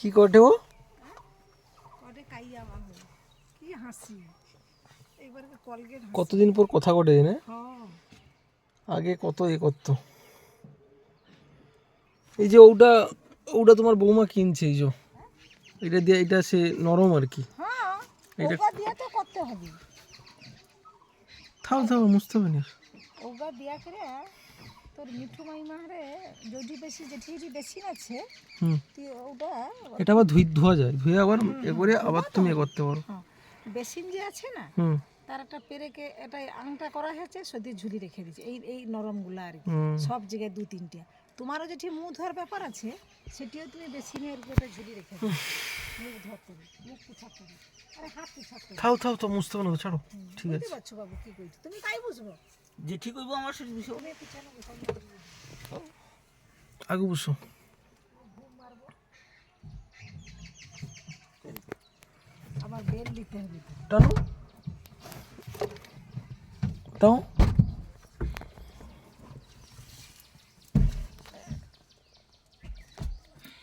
কি করে ও? কাইয়া বাবু কি হাসি। এবার কলগেট কতদিন পর কথা কটে জেনে? হ্যাঁ আগে কত এ করতো। এই যে ওটা ওটা তোমার বৌমা কিনছে এই যে। এটা দিয়ে এটা সে নরম আর কি। হ্যাঁ এটা- দিয়ে তো করতে হবে। থাও থাও মুছতে হবে না। ওগা দিয়া করে তোর মিঠু মাইমা রে যদি বেশি জেঠি যদি বেশি আছে তুই ওটা এটা আবার ধুই ধোয়া যায়। ধুয়ে আবার এ করে আবার তুমি এ করতে পারো। হ্যাঁ। বেসিন যে আছে না তার একটা পেরেকে এটা আংটা করা হয়েছে সত্যি ঝুলি রেখে দিয়েছে। এই এই নরমগুলো আর কি। সব জায়গায় দু তিনটা। তোমারও যেটি মুখ ধোয়ার ব্যাপার আছে সেটিও তুমি বেসিনের উপরে ঝুলি রেখে দিও। মুখ ধরতে মুখ পুছাতে হবে। আরে হাত পুছাতে হবে। থাও থাও তো মুছতে ছাড়ো। ঠিক আছে। বাবু কি কইছো? তুমি তাই বুঝব? যে ঠিক হইব আমার সেটা বিষয় তুমি পিছনে বসো, আমি বুঝব। আগে বুঝো আবার বেল দিতে হবে। তো। টানো। টাও।